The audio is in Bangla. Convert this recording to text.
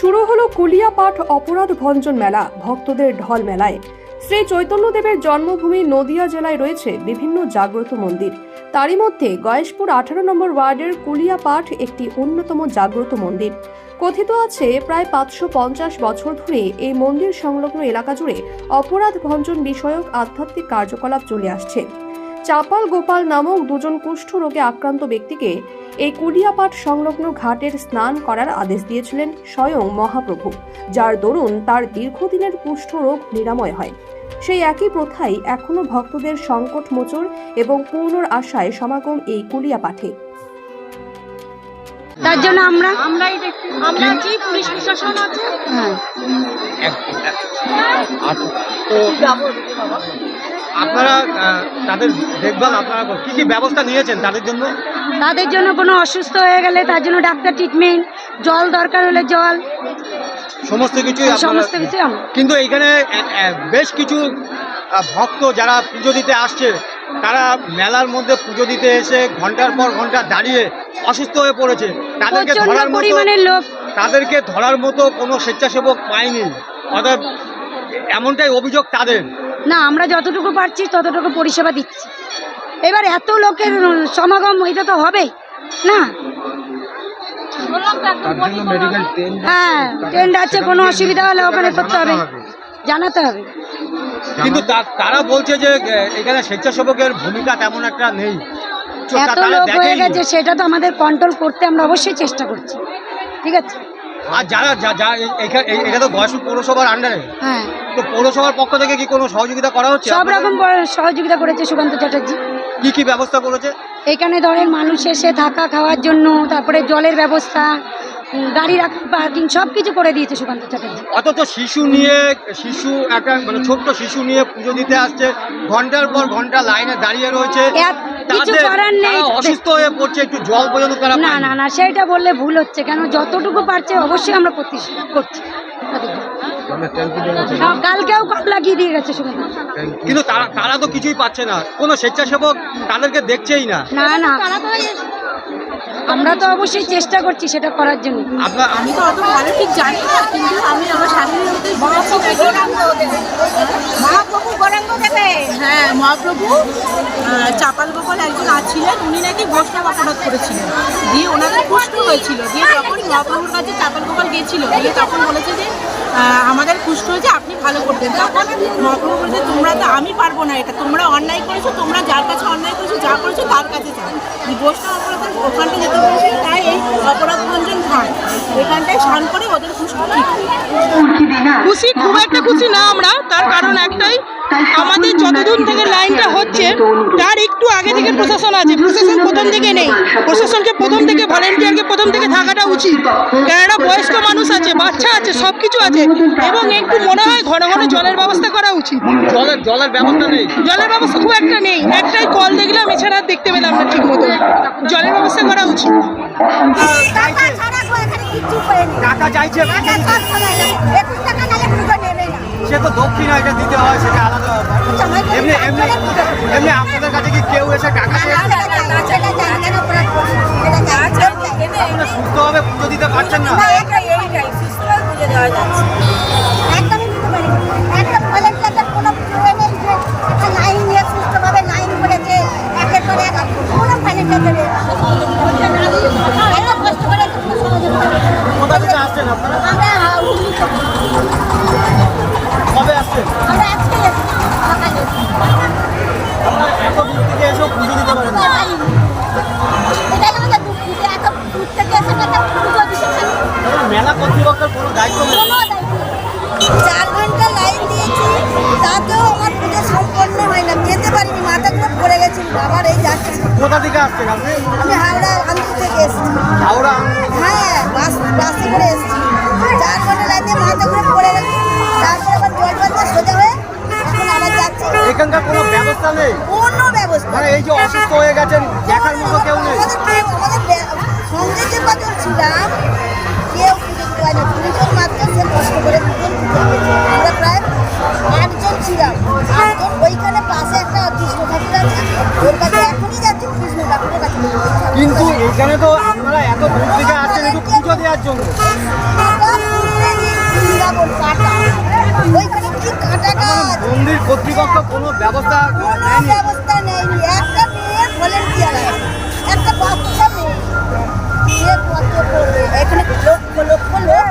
শুরু হলো কুলিয়াপাঠ অপরাধ ভঞ্জন মেলা, ভক্তদের ঢল মেলায়। শ্রী চৈতন্যদেবের জন্মভূমি নদিয়া জেলায় রয়েছে বিভিন্ন জাগ্রত মন্দির। তারই মধ্যে গয়েশপুর আঠারো নম্বর ওয়ার্ডের কুলিয়াপাঠ একটি অন্যতম জাগ্রত মন্দির। কথিত আছে, প্রায় পাঁচশো পঞ্চাশ বছর ধরে এই মন্দির সংলগ্ন এলাকা জুড়ে অপরাধ ভঞ্জন বিষয়ক আধ্যাত্মিক কার্যকলাপ চলে আসছে। চাপাল গোপাল নামক দুজন কুষ্ঠ রোগে আক্রান্ত ব্যক্তিকে এই কুলিয়াপাট সংলগ্ন ঘাটের স্নান করার আদেশ দিয়েছিলেন স্বয়ং মহাপ্রভু যার দরুন তার দীর্ঘদিনের কুষ্ঠ রোগ নিরাময় হয়। সেই একই প্রথাই এখনও ভক্তদের সংকট মোচর এবং পূর্ণর আশায় সমাগম এই কুলিয়াপাঠে তার জন্য আমরা আমরাই দেখছি আমরা আছি পুলিশ প্রশাসন আছে। হ্যাঁ। তো আপনারা তাদের দেখভাল আপনারা কি কি ব্যবস্থা নিয়েছেন তাদের জন্য? তাদের জন্য কোনো অসুস্থ হয়ে গেলে তার জন্য ডাক্তার ট্রিটমেন্ট জল দরকার হলে জল। সমস্ত আপনারা সমস্ত কিছু কিন্তু এইখানে এ- এ- বেশ কিছু ভক্ত যারা পুজো দিতে আসছে তারা মেলার মধ্যে পুজো দিতে এসে ঘণ্টার পর ঘণ্টা দাঁড়িয়ে অসুস্থ হয়ে পড়েছে। তাদেরকে ধরার মতো পরিমাণের লোক তাদেরকে ধরার মতো কোনো স্বেচ্ছাসেবক পায়নি। অর্থাৎ এমনটাই অভিযোগ তাদের। না আমরা যতটুকু পারছি ততটুকু পরিষেবা দিচ্ছি। এবার এত লোকের সমাগম এটা তো হবেই না। হ্যাঁ ট্রেন্ড আছে কোনো অসুবিধা হলে ওখানে করতে হবে জানাতে হবে। কিন্তু তারা বলছে যে এখানে স্বেচ্ছাসেবকের ভূমিকা তেমন একটা নেই। এত লোক হয়ে গেছে সেটা তো আমাদের কন্ট্রোল করতে আমরা অবশ্যই চেষ্টা করছি ঠিক আছে? আর যারা যা- এটা তো গয়েশপুর পৌরসভার আন্ডারে হ্যাঁ। তো পৌরসভার পক্ষ থেকে কি কোনো সহযোগিতা করা হচ্ছে সব রকম সহযোগিতা করেছে সুকান্ত চ্যাটার্জি। কি কি ব্যবস্থা করেছে? এখানে ধরেন মানুষ এসে থাকা খাওয়ার জন্য তারপরে জলের ব্যবস্থা গাড়ি রাখার পার্কিং সব কিছু করে দিয়েছে সুকান্ত চ্যাটার্জি অথচ শিশু নিয়ে শিশু একটা মানে ছোট্ট শিশু নিয়ে পুজো দিতে আসছে ঘণ্টার পর ঘণ্টা লাইনে দাঁড়িয়ে রয়েছে। এক কিছু তাদের- করার নেই। অসুস্থ হয়ে পড়ছে একটু জল পর্যন্ত তারা না না না সেইটা বললে ভুল হচ্ছে কেন যতটুকু পারছে অবশ্যই আমরা করছি। জন্য। কালকেও কল লাগিয়ে দিয়ে গেছে কিন্তু তারা তারা তো কিছুই পাচ্ছে না। কোনো স্বেচ্ছাসেবক তাদেরকে দেখছেই না। না না। আমরা তো অবশ্যই চেষ্টা করছি সেটা করার জন্য। আমি তো অত ভালো ঠিক জানি না কিন্তু আমি আমার মধ্যে মহাপ্রভু গৌরাঙ্গ দেবে। হ্যাঁ মহাপ্রভু চাপাল গোপাল একজন আছিলেন উনি নাকি বৈষ্ণব অপরাধ করেছিলেন। দিয়ে ওনাকে কুষ্ঠ হয়েছিল দিয়ে মহাপ্রভুর কাছে চাপাল গোপাল গিয়েছিল দিয়ে তখন বলেছে যে আমাদের কুষ্ঠ হয়েছে আপনি ভালো করতেন। তখন মহাপ্রভু বলছে তোমরা তো আমি পারব না এটা। তোমরা অন্যায় করেছ তোমরা যার কাছে অন্যায় করেছ যা করেছ তার কাছে যাও। বৈষ্ণব অপরাধের ওখানটা যেতে বলেছিল তাই এই অপরাধ ভঞ্জন ঘাট এখানটায় স্নান করে ওদের হয়। খুশি খুব একটা খুশি না আমরা। তার কারণ একটাই আমাদের যতদূর থেকে লাইনটা হচ্ছে তার একটু আগে থেকে প্রশাসন আছে। প্রশাসন প্রথম থেকে নেই। প্রশাসনকে প্রথম থেকে ভলেন্টিয়ারকে প্রথম থেকে থাকাটা উচিত। কেননা বয়স্ক মানুষ আছে বাচ্চা আছে সব কিছু আছে। এবং একটু মনে হয় ঘন ঘন জলের ব্যবস্থা করা উচিত। জলের জলের ব্যবস্থা নেই। জলের ব্যবস্থা খুব একটা নেই। একটাই কল দেখলাম এছাড়া আর দেখতে পেলাম না ঠিক মতো। জলের ব্যবস্থা করা উচিত। টাকা চাইছে টাকা সব চলে গেছে একুশ টাকা নালে পুজো নেবে না সে তো দক্ষিণা এটা দিতে হয় সেটা আলাদা ব্যাপার। এমনি এমনি এমনি আপনাদের কাছে কি কেউ এসে টাকা সুস্থভাবে পুজো দিতে পারছেন না? এইটাই এইটাই সুস্থভাবে পুজো দেওয়া যাচ্ছে। চার ঘণ্টা লাইন দিয়েছি তাতেও আমার পুজো সম্পন্ন হয় না যেতে পারিনি মাথা ঘুরে পড়ে গেছি আবার এই যাচ্ছি। কোথা থেকে আপনি আমি হাওড়া আন্দুল থেকে এসেছি। হাওড়া? হ্যাঁ বাস বাসে করে এসেছি। চার ঘণ্টা লাইন দিয়ে মাথা ঘুরে পড়ে গেছি তারপরে আবার জল বান্ধা সোজা হয়ে এখন আবার যাচ্ছি। এখানকার কোনো ব্যবস্থা নেই? কোনো ব্যবস্থা মানে এই যে অসুস্থ হয়ে গেছেন দেখার মতো কেউ নেই? আমাদের আমাদের সঙ্গে যে কজন ছিলাম কিন্তু এখানে তো আপনারা এত দূর থেকে আসছেন, একটু পুজো দেওয়ার জন্য। মন্দির কর্তৃপক্ষ কোন ব্যবস্থা লক্ষ লক্ষ লোক।